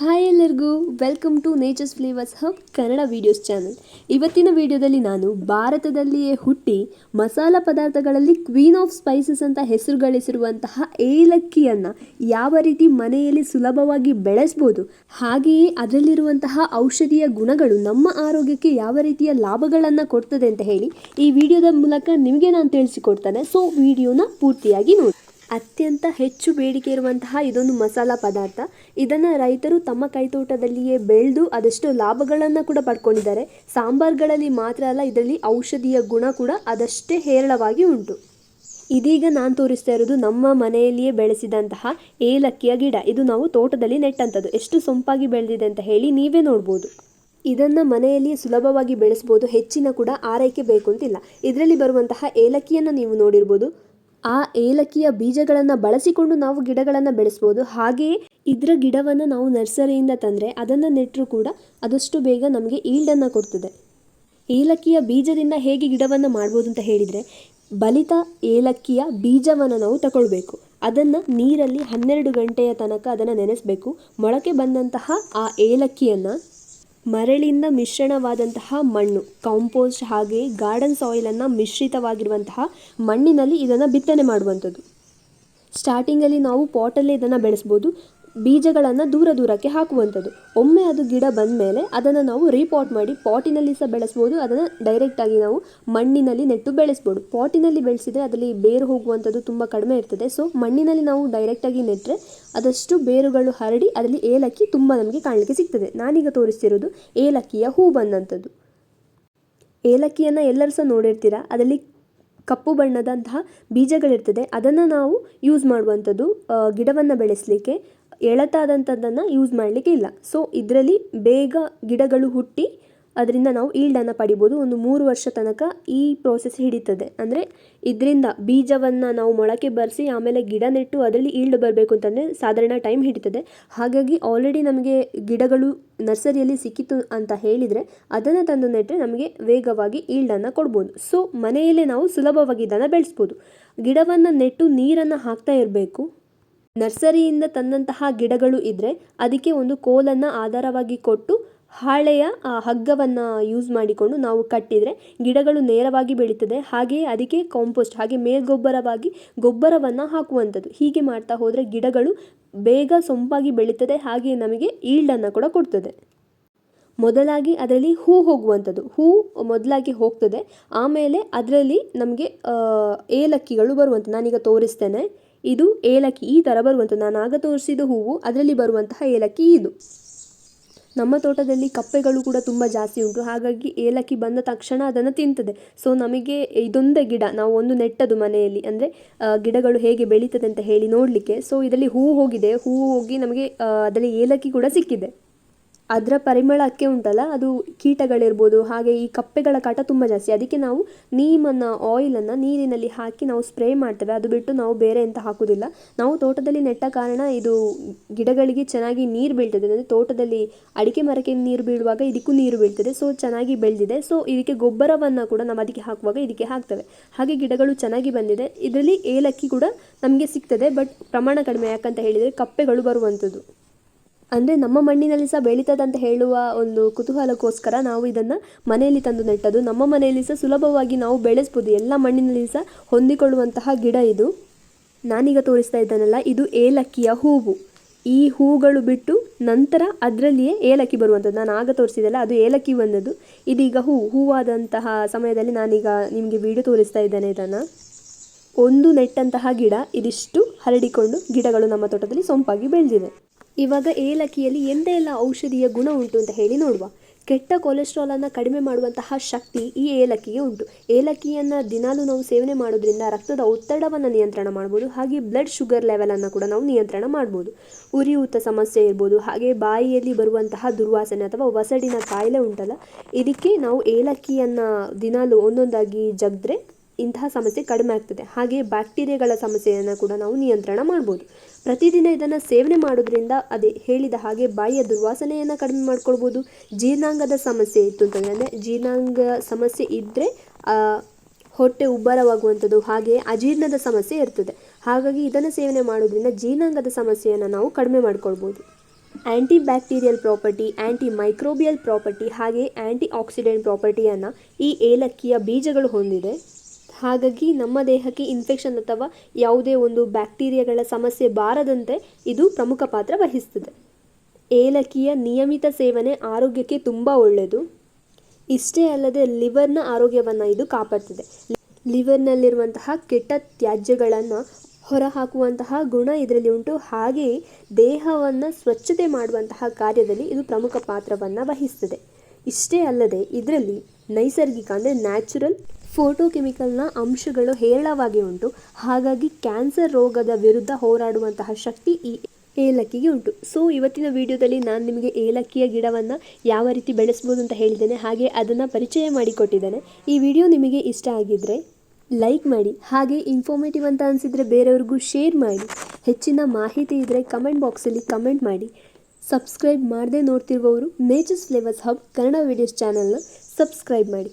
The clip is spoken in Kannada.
ಹಾಯ್ ಎಲ್ಲರಿಗೂ welcome to nature's flavours hub Kannada videos channel ಇವತ್ತಿನ ವಿಡಿಯೋದಲ್ಲಿ ನಾನು ಭಾರತದಲ್ಲಿಯೇ ಹುಟ್ಟಿ ಮಸಾಲ ಪದಾರ್ಥಗಳಲ್ಲಿ ಕ್ವೀನ್ ಆಫ್ ಸ್ಪೈಸಸ್ ಅಂತ ಹೆಸರು ಗಳಿಸಿರುವಂತಹ ಏಲಕ್ಕಿಯನ್ನು ಯಾವ ರೀತಿ ಮನೆಯಲ್ಲಿ ಸುಲಭವಾಗಿ ಬೆಳೆಸ್ಬೋದು, ಹಾಗೆಯೇ ಅದರಲ್ಲಿರುವಂತಹ ಔಷಧೀಯ ಗುಣಗಳು ನಮ್ಮ ಆರೋಗ್ಯಕ್ಕೆ ಯಾವ ರೀತಿಯ ಲಾಭಗಳನ್ನು ಕೊಡ್ತದೆ ಅಂತ ಹೇಳಿ ಈ ವಿಡಿಯೋದ ಮೂಲಕ ನಿಮಗೆ ನಾನು ತಿಳಿಸಿಕೊಡ್ತೇನೆ. ಸೊ ವಿಡಿಯೋನ ಪೂರ್ತಿಯಾಗಿ ನೋಡಿ. ಅತ್ಯಂತ ಹೆಚ್ಚು ಬೇಡಿಕೆ ಇರುವಂತಹ ಇದೊಂದು ಮಸಾಲ ಪದಾರ್ಥ. ಇದನ್ನು ರೈತರು ತಮ್ಮ ಕೈತೋಟದಲ್ಲಿಯೇ ಬೆಳೆದು ಅದಷ್ಟು ಲಾಭಗಳನ್ನು ಕೂಡ ಪಡ್ಕೊಂಡಿದ್ದಾರೆ. ಸಾಂಬಾರ್ಗಳಲ್ಲಿ ಮಾತ್ರ ಅಲ್ಲ, ಇದರಲ್ಲಿ ಔಷಧೀಯ ಗುಣ ಕೂಡ ಅದಷ್ಟೇ ಹೇರಳವಾಗಿ ಉಂಟು. ಇದೀಗ ನಾನು ತೋರಿಸ್ತಾ ಇರೋದು ನಮ್ಮ ಮನೆಯಲ್ಲಿಯೇ ಬೆಳೆಸಿದಂತಹ ಏಲಕ್ಕಿಯ ಗಿಡ. ಇದು ನಾವು ತೋಟದಲ್ಲಿ ನೆಟ್ಟಂಥದ್ದು. ಎಷ್ಟು ಸೊಂಪಾಗಿ ಬೆಳೆದಿದೆ ಅಂತ ಹೇಳಿ ನೀವೇ ನೋಡ್ಬೋದು. ಇದನ್ನು ಮನೆಯಲ್ಲಿ ಸುಲಭವಾಗಿ ಬೆಳೆಸ್ಬೋದು. ಹೆಚ್ಚಿನ ಕೂಡ ಆರೈಕೆ ಬೇಕು ಅಂತಿಲ್ಲ. ಇದರಲ್ಲಿ ಬರುವಂತಹ ಏಲಕ್ಕಿಯನ್ನು ನೀವು ನೋಡಿರ್ಬೋದು. ಆ ಏಲಕ್ಕಿಯ ಬೀಜಗಳನ್ನು ಬಳಸಿಕೊಂಡು ನಾವು ಗಿಡಗಳನ್ನು ಬೆಳೆಸ್ಬೋದು. ಹಾಗೆಯೇ ಇದರ ಗಿಡವನ್ನು ನಾವು ನರ್ಸರಿಯಿಂದ ತಂದರೆ ಅದನ್ನು ನೆಟ್ಟರೂ ಕೂಡ ಅದಷ್ಟು ಬೇಗ ನಮಗೆ ಈಲ್ಡನ್ನು ಕೊಡ್ತದೆ. ಏಲಕ್ಕಿಯ ಬೀಜದಿಂದ ಹೇಗೆ ಗಿಡವನ್ನು ಮಾಡ್ಬೋದು ಅಂತ ಹೇಳಿದರೆ, ಬಲಿತ ಏಲಕ್ಕಿಯ ಬೀಜವನ್ನು ನಾವು ತಗೊಳ್ಬೇಕು ಅದನ್ನು ನೀರಲ್ಲಿ ಹನ್ನೆರಡು ಗಂಟೆಯ ತನಕ ಅದನ್ನು ನೆನೆಸಬೇಕು. ಮೊಳಕೆ ಬಂದಂತಹ ಆ ಏಲಕ್ಕಿಯನ್ನು ಮರಳಿಂದ ಮಿಶ್ರಣವಾದಂತಹ ಮಣ್ಣು ಕಾಂಪೋಸ್ಟ್ ಹಾಗೆ ಗಾರ್ಡನ್ ಸಾಯಿಲನ್ನು ಮಿಶ್ರಿತವಾಗಿರುವಂತಹ ಮಣ್ಣಿನಲ್ಲಿ ಇದನ್ನು ಬಿತ್ತನೆ ಮಾಡುವಂಥದ್ದು. ಸ್ಟಾರ್ಟಿಂಗಲ್ಲಿ ನಾವು ಪಾಟಲ್ಲೇ ಇದನ್ನು ಬೆಳೆಸ್ಬೋದು. ಬೀಜಗಳನ್ನು ದೂರ ದೂರಕ್ಕೆ ಹಾಕುವಂಥದ್ದು. ಒಮ್ಮೆ ಅದು ಗಿಡ ಬಂದ ಮೇಲೆ ಅದನ್ನು ನಾವು ರೀಪಾಟ್ ಮಾಡಿ ಪಾಟಿನಲ್ಲಿ ಸಹ ಬೆಳೆಸ್ಬೋದು. ಅದನ್ನು ಡೈರೆಕ್ಟಾಗಿ ನಾವು ಮಣ್ಣಿನಲ್ಲಿ ನೆಟ್ಟು ಬೆಳೆಸ್ಬೋದು. ಪಾಟಿನಲ್ಲಿ ಬೆಳೆಸಿದರೆ ಅದರಲ್ಲಿ ಬೇರು ಹೋಗುವಂಥದ್ದು ತುಂಬ ಕಡಿಮೆ ಇರ್ತದೆ. ಸೊ ಮಣ್ಣಿನಲ್ಲಿ ನಾವು ಡೈರೆಕ್ಟಾಗಿ ನೆಟ್ಟರೆ ಅದಷ್ಟು ಬೇರುಗಳು ಹರಡಿ ಅದರಲ್ಲಿ ಏಲಕ್ಕಿ ತುಂಬ ನಮಗೆ ಕಾಣಲಿಕ್ಕೆ ಸಿಗ್ತದೆ. ನಾನೀಗ ತೋರಿಸ್ತಿರೋದು ಏಲಕ್ಕಿಯ ಹೂ ಬಂದಂಥದ್ದು. ಏಲಕ್ಕಿಯನ್ನು ಎಲ್ಲರೂ ಸಹ ನೋಡಿರ್ತೀರ? ಅದರಲ್ಲಿ ಕಪ್ಪು ಬಣ್ಣದಂತಹ ಬೀಜಗಳಿರ್ತದೆ. ಅದನ್ನು ನಾವು ಯೂಸ್ ಮಾಡುವಂಥದ್ದು ಗಿಡವನ್ನು ಬೆಳೆಸಲಿಕ್ಕೆ ಎಳತಾದಂಥದ್ದನ್ನು ಯೂಸ್ ಮಾಡಲಿಕ್ಕೆ ಇಲ್ಲ. ಸೊ ಇದರಲ್ಲಿ ಬೇಗ ಗಿಡಗಳು ಹುಟ್ಟಿ ಅದರಿಂದ ನಾವು ಈಲ್ಡನ್ನು ಪಡಿಬೋದು. ಒಂದು ಮೂರು ವರ್ಷ ತನಕ ಈ ಪ್ರೋಸೆಸ್ ಹಿಡಿತದೆ. ಅಂದರೆ ಇದರಿಂದ ಬೀಜವನ್ನು ನಾವು ಮೊಳಕೆ ಬರೆಸಿ ಆಮೇಲೆ ಗಿಡ ನೆಟ್ಟು ಅದರಲ್ಲಿ ಈಲ್ಡ್ ಬರಬೇಕು ಅಂತಂದರೆ ಸಾಧಾರಣ ಟೈಮ್ ಹಿಡಿತದೆ. ಹಾಗಾಗಿ ಆಲ್ರೆಡಿ ನಮಗೆ ಗಿಡಗಳು ನರ್ಸರಿಯಲ್ಲಿ ಸಿಕ್ಕಿತು ಅಂತ ಹೇಳಿದರೆ ಅದನ್ನು ತಂದು ನೆಟ್ಟರೆ ನಮಗೆ ವೇಗವಾಗಿ ಈಲ್ಡನ್ನು ಕೊಡ್ಬೋದು. ಸೊ ಮನೆಯಲ್ಲೇ ನಾವು ಸುಲಭವಾಗಿ ಇದನ್ನು ಬೆಳೆಸ್ಬೋದು. ಗಿಡವನ್ನು ನೆಟ್ಟು ನೀರನ್ನು ಹಾಕ್ತಾ ಇರಬೇಕು. ನರ್ಸರಿಯಿಂದ ತಂದಂತಹ ಗಿಡಗಳು ಇದ್ದರೆ ಅದಕ್ಕೆ ಒಂದು ಕೋಲನ್ನು ಆಧಾರವಾಗಿ ಕೊಟ್ಟು ಹಾಳೆಯ ಹಗ್ಗವನ್ನು ಯೂಸ್ ಮಾಡಿಕೊಂಡು ನಾವು ಕಟ್ಟಿದರೆ ಗಿಡಗಳು ನೇರವಾಗಿ ಬೆಳೀತದೆ. ಹಾಗೆಯೇ ಅದಕ್ಕೆ ಕಾಂಪೋಸ್ಟ್ ಹಾಗೆ ಮೇಲ್ಗೊಬ್ಬರವಾಗಿ ಗೊಬ್ಬರವನ್ನು ಹಾಕುವಂಥದ್ದು. ಹೀಗೆ ಮಾಡ್ತಾ ಹೋದರೆ ಗಿಡಗಳು ಬೇಗ ಸೊಂಪಾಗಿ ಬೆಳೀತದೆ, ಹಾಗೆಯೇ ನಮಗೆ ಈಲ್ಡನ್ನು ಕೂಡ ಕೊಡ್ತದೆ. ಮೊದಲಾಗಿ ಅದರಲ್ಲಿ ಹೂ ಹೋಗುವಂಥದ್ದು. ಹೂ ಮೊದಲಾಗಿ ಹೋಗ್ತದೆ. ಆಮೇಲೆ ಅದರಲ್ಲಿ ನಮಗೆ ಏಲಕ್ಕಿಗಳು ಬರುವಂಥ ನಾನೀಗ ತೋರಿಸ್ತೇನೆ. ಇದು ಏಲಕ್ಕಿ. ಈ ಥರ ಬರುವಂಥ ನಾನು ಆಗ ತೋರಿಸಿದ ಹೂವು, ಅದರಲ್ಲಿ ಬರುವಂತಹ ಏಲಕ್ಕಿ ಇದು. ನಮ್ಮ ತೋಟದಲ್ಲಿ ಕಪ್ಪೆಗಳು ಕೂಡ ತುಂಬ ಜಾಸ್ತಿ ಉಂಟು. ಹಾಗಾಗಿ ಏಲಕ್ಕಿ ಬಂದ ತಕ್ಷಣ ಅದನ್ನು ತಿಂತದೆ. ಸೊ ನಮಗೆ ಇದೊಂದೇ ಗಿಡ, ನಾವು ಒಂದು ನೆಟ್ಟದು ಮನೆಯಲ್ಲಿ. ಅಂದರೆ ಗಿಡಗಳು ಹೇಗೆ ಬೆಳೀತದೆ ಅಂತ ಹೇಳಿ ನೋಡಲಿಕ್ಕೆ. ಸೊ ಇದರಲ್ಲಿ ಹೂವು ಹೋಗಿದೆ. ಹೂವು ಹೋಗಿ ನಮಗೆ ಅದರಲ್ಲಿ ಏಲಕ್ಕಿ ಕೂಡ ಸಿಕ್ಕಿದೆ. ಅದರ ಪರಿಮಳಕ್ಕೆ ಉಂಟಲ್ಲ, ಅದು ಕೀಟಗಳಿರ್ಬೋದು, ಹಾಗೆ ಈ ಕಪ್ಪೆಗಳ ಕಾಟ ತುಂಬ ಜಾಸ್ತಿ. ಅದಕ್ಕೆ ನಾವು ನೀಮನ್ನು ಆಯಿಲನ್ನು ನೀರಿನಲ್ಲಿ ಹಾಕಿ ನಾವು ಸ್ಪ್ರೇ ಮಾಡ್ತೇವೆ. ಅದು ಬಿಟ್ಟು ನಾವು ಬೇರೆ ಎಂತ ಹಾಕೋದಿಲ್ಲ. ನಾವು ತೋಟದಲ್ಲಿ ನೆಟ್ಟ ಕಾರಣ ಇದು ಗಿಡಗಳಿಗೆ ಚೆನ್ನಾಗಿ ನೀರು ಬೀಳ್ತದೆ. ಅಂದರೆ ತೋಟದಲ್ಲಿ ಅಡಿಕೆ ಮರಕ್ಕೆ ನೀರು ಬೀಳುವಾಗ ಇದಕ್ಕೂ ನೀರು ಬೀಳ್ತದೆ. ಸೊ ಚೆನ್ನಾಗಿ ಬೆಳೆದಿದೆ. ಸೊ ಇದಕ್ಕೆ ಗೊಬ್ಬರವನ್ನು ಕೂಡ ನಾವು ಅದಕ್ಕೆ ಹಾಕುವಾಗ ಇದಕ್ಕೆ ಹಾಕ್ತೇವೆ. ಹಾಗೆ ಗಿಡಗಳು ಚೆನ್ನಾಗಿ ಬಂದಿದೆ. ಇದರಲ್ಲಿ ಏಲಕ್ಕಿ ಕೂಡ ನಮಗೆ ಸಿಗ್ತದೆ ಬಟ್ ಪ್ರಮಾಣ ಕಡಿಮೆ ಯಾಕಂತ ಹೇಳಿದರೆ ಕಪ್ಪೆಗಳು ಬರುವಂಥದ್ದು ಅಂದರೆ ನಮ್ಮ ಮಣ್ಣಿನಲ್ಲಿ ಸಹ ಬೆಳೀತದೆ ಅಂತ ಹೇಳುವ ಒಂದು ಕುತೂಹಲಕ್ಕೋಸ್ಕರ ನಾವು ಇದನ್ನು ಮನೆಯಲ್ಲಿ ತಂದು ನೆಟ್ಟದು ನಮ್ಮ ಮನೆಯಲ್ಲಿ ಸಹ ಸುಲಭವಾಗಿ ನಾವು ಬೆಳೆಸ್ಬೋದು. ಎಲ್ಲ ಮಣ್ಣಿನಲ್ಲಿ ಸಹ ಹೊಂದಿಕೊಳ್ಳುವಂತಹ ಗಿಡ ಇದು. ನಾನೀಗ ತೋರಿಸ್ತಾ ಇದ್ದಾನಲ್ಲ, ಇದು ಏಲಕ್ಕಿಯ ಹೂವು. ಈ ಹೂಗಳು ಬಿಟ್ಟು ನಂತರ ಅದರಲ್ಲಿಯೇ ಏಲಕ್ಕಿ ಬರುವಂಥದ್ದು. ನಾನು ಆಗ ತೋರಿಸಿದ್ದಲ್ಲ, ಅದು ಏಲಕ್ಕಿ ಬಂದದ್ದು. ಇದೀಗ ಹೂ, ಹೂವಾದಂತಹ ಸಮಯದಲ್ಲಿ ನಾನೀಗ ನಿಮಗೆ ವಿಡಿಯೋ ತೋರಿಸ್ತಾ ಇದ್ದೇನೆ ಇದನ್ನು. ಒಂದು ನೆಟ್ಟಂತಹ ಗಿಡ, ಇದಿಷ್ಟು ಹರಡಿಕೊಂಡು ಗಿಡಗಳು ನಮ್ಮ ತೋಟದಲ್ಲಿ ಸೊಂಪಾಗಿ ಬೆಳೆದಿದೆ. ಇವಾಗ ಏಲಕ್ಕಿಯಲ್ಲಿ ಎಂದೆಲ್ಲ ಔಷಧೀಯ ಗುಣ ಉಂಟು ಅಂತ ಹೇಳಿ ನೋಡುವ. ಕೆಟ್ಟ ಕೊಲೆಸ್ಟ್ರಾಲನ್ನು ಕಡಿಮೆ ಮಾಡುವಂತಹ ಶಕ್ತಿ ಈ ಏಲಕ್ಕಿಗೆ ಉಂಟು. ಏಲಕ್ಕಿಯನ್ನು ದಿನಾಲೂ ನಾವು ಸೇವನೆ ಮಾಡೋದ್ರಿಂದ ರಕ್ತದ ಒತ್ತಡವನ್ನು ನಿಯಂತ್ರಣ ಮಾಡ್ಬೋದು, ಹಾಗೆ ಬ್ಲಡ್ ಶುಗರ್ ಲೆವೆಲನ್ನು ಕೂಡ ನಾವು ನಿಯಂತ್ರಣ ಮಾಡ್ಬೋದು. ಉರಿಯೂತ ಸಮಸ್ಯೆ ಇರ್ಬೋದು, ಹಾಗೆ ಬಾಯಿಯಲ್ಲಿ ಬರುವಂತಹ ದುರ್ವಾಸನೆ ಅಥವಾ ಒಸಡಿನ ಕಾಯಿಲೆ ಉಂಟಲ್ಲ, ಇದಕ್ಕೆ ನಾವು ಏಲಕ್ಕಿಯನ್ನು ದಿನಾಲೂ ಒಂದೊಂದಾಗಿ ಜಗ್ದ್ರೆ ಇಂತಹ ಸಮಸ್ಯೆ ಕಡಿಮೆ ಆಗ್ತದೆ. ಹಾಗೆ ಬ್ಯಾಕ್ಟೀರಿಯಾಗಳ ಸಮಸ್ಯೆಯನ್ನು ಕೂಡ ನಾವು ನಿಯಂತ್ರಣ ಮಾಡ್ಬೋದು. ಪ್ರತಿದಿನ ಇದನ್ನು ಸೇವನೆ ಮಾಡೋದ್ರಿಂದ ಅದೇ ಹೇಳಿದ ಹಾಗೆ ಬಾಯಿಯ ದುರ್ವಾಸನೆಯನ್ನು ಕಡಿಮೆ ಮಾಡ್ಕೊಳ್ಬೋದು. ಜೀರ್ಣಾಂಗದ ಸಮಸ್ಯೆ ಇತ್ತು ಅಂತಂದರೆ ಅಂದರೆ ಜೀರ್ಣಾಂಗ ಸಮಸ್ಯೆ ಇದ್ದರೆ ಹೊಟ್ಟೆ ಉಬ್ಬರವಾಗುವಂಥದ್ದು ಹಾಗೆ ಅಜೀರ್ಣದ ಸಮಸ್ಯೆ ಇರ್ತದೆ. ಹಾಗಾಗಿ ಇದನ್ನು ಸೇವನೆ ಮಾಡೋದ್ರಿಂದ ಜೀರ್ಣಾಂಗದ ಸಮಸ್ಯೆಯನ್ನು ನಾವು ಕಡಿಮೆ ಮಾಡ್ಕೊಳ್ಬೋದು. Anti bacterial property anti microbial property ಹಾಗೆ ಆ್ಯಂಟಿ ಆಕ್ಸಿಡೆಂಟ್ ಪ್ರಾಪರ್ಟಿಯನ್ನು ಈ ಏಲಕ್ಕಿಯ ಬೀಜಗಳು ಹೊಂದಿದೆ. ಹಾಗಾಗಿ ನಮ್ಮ ದೇಹಕ್ಕೆ ಇನ್ಫೆಕ್ಷನ್ ಅಥವಾ ಯಾವುದೇ ಒಂದು ಬ್ಯಾಕ್ಟೀರಿಯಾಗಳ ಸಮಸ್ಯೆ ಬಾರದಂತೆ ಇದು ಪ್ರಮುಖ ಪಾತ್ರ ವಹಿಸ್ತದೆ. ಏಲಕ್ಕಿಯ ನಿಯಮಿತ ಸೇವನೆ ಆರೋಗ್ಯಕ್ಕೆ ತುಂಬ ಒಳ್ಳೆಯದು. ಇಷ್ಟೇ ಅಲ್ಲದೆ ಲಿವರ್ನ ಆರೋಗ್ಯವನ್ನು ಇದು ಕಾಪಾಡ್ತದೆ. ಲಿವರ್ನಲ್ಲಿರುವಂತಹ ಕೆಟ್ಟ ತ್ಯಾಜ್ಯಗಳನ್ನು ಹೊರಹಾಕುವಂತಹ ಗುಣ ಇದರಲ್ಲಿ ಉಂಟು. ಹಾಗೆಯೇ ದೇಹವನ್ನು ಸ್ವಚ್ಛತೆ ಮಾಡುವಂತಹ ಕಾರ್ಯದಲ್ಲಿ ಇದು ಪ್ರಮುಖ ಪಾತ್ರವನ್ನು ವಹಿಸ್ತದೆ. ಇಷ್ಟೇ ಅಲ್ಲದೆ ಇದರಲ್ಲಿ ನೈಸರ್ಗಿಕ ಅಂದರೆ ನ್ಯಾಚುರಲ್ ಫೋಟೋಕೆಮಿಕಲ್ನ ಅಂಶಗಳು ಹೇರಳವಾಗಿ ಉಂಟು. ಹಾಗಾಗಿ ಕ್ಯಾನ್ಸರ್ ರೋಗದ ವಿರುದ್ಧ ಹೋರಾಡುವಂತಹ ಶಕ್ತಿ ಈ ಏಲಕ್ಕಿಗೆ ಉಂಟು. ಸೊ ಇವತ್ತಿನ ವಿಡಿಯೋದಲ್ಲಿ ನಾನು ನಿಮಗೆ ಏಲಕ್ಕಿಯ ಗಿಡವನ್ನು ಯಾವ ರೀತಿ ಬೆಳೆಸ್ಬೋದು ಅಂತ ಹೇಳಿದ್ದೇನೆ. ಹಾಗೆ ಅದನ್ನು ಪರಿಚಯ ಮಾಡಿಕೊಟ್ಟಿದ್ದೇನೆ. ಈ ವಿಡಿಯೋ ನಿಮಗೆ ಇಷ್ಟ ಆಗಿದ್ದರೆ ಲೈಕ್ ಮಾಡಿ, ಹಾಗೆ ಇನ್ಫಾರ್ಮೇಟಿವ್ ಅಂತ ಅನಿಸಿದರೆ ಬೇರೆಯವ್ರಿಗೂ ಶೇರ್ ಮಾಡಿ. ಹೆಚ್ಚಿನ ಮಾಹಿತಿ ಇದ್ದರೆ ಕಮೆಂಟ್ ಬಾಕ್ಸಲ್ಲಿ ಕಮೆಂಟ್ ಮಾಡಿ. ಸಬ್ಸ್ಕ್ರೈಬ್ ಮಾಡದೆ ನೋಡ್ತಿರುವವರು. Nature's flavours hub Kannada videos ಚಾನಲ್ನ ಸಬ್ಸ್ಕ್ರೈಬ್ ಮಾಡಿ.